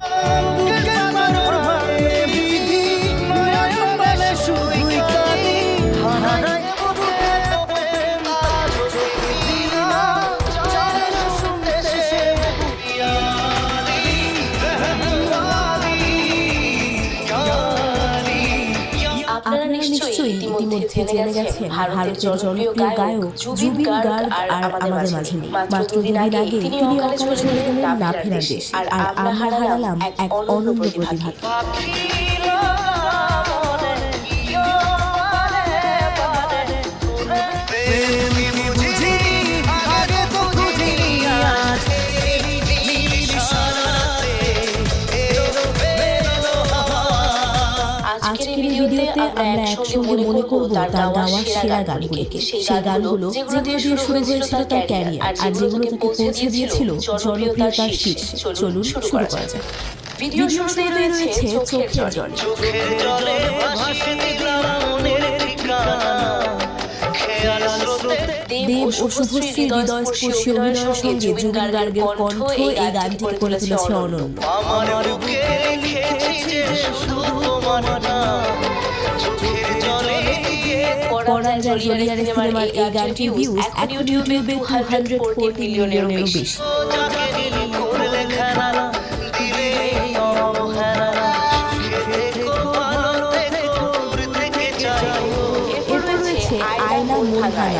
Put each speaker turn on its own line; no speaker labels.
Oh. নিশ্চয়ই ইতিমধ্যে জেনে গেছেন ভারতের জনপ্রিয় গায়ক জুবিন গার্গ আর আমাদের মাঝে নেই। মাত্র দুদিন আগে তিনি অকালে চলে গেলেন না ফেরার দেশে। আর আমরা হারালাম এক অনন্য প্রতিভাকে। আজকের এই ভিডিওতে আমরা একসঙ্গে মনে করব তার গাওয়া সেরা গানগুলিকে। সেই গানগুলো যেগুলো দিয়ে শুরু হয়েছিল তার ক্যারিয়ার আর যেগুলো তাকে পৌঁছে দিয়েছিল জনপ্রিয়তার শীর্ষে। চলুন শুরু করা যাক। ভিডিও শুরুতেই রয়েছে চোখের জল।
চোখের জলে ভাসে দিলাম মনের ঠিকানা। খেয়াল স্রোতে
দেব ও শুভশ্রী হৃদয়স্পর্শী অভিনয়ের সঙ্গে জুবিন গার্গের কণ্ঠ এই গানটি করে তুলেছে অনন্য।
আমার বুকে লিখেছি যে শুধু
পরাণ জলিয়ারে সিনেমার এই গানটির ভিউজ এখন ইউটিউবে টু হান্ড্রেড ফোরটি মিলিয়নেরও বেশি। এরপর রয়েছে আয়না মন হারায়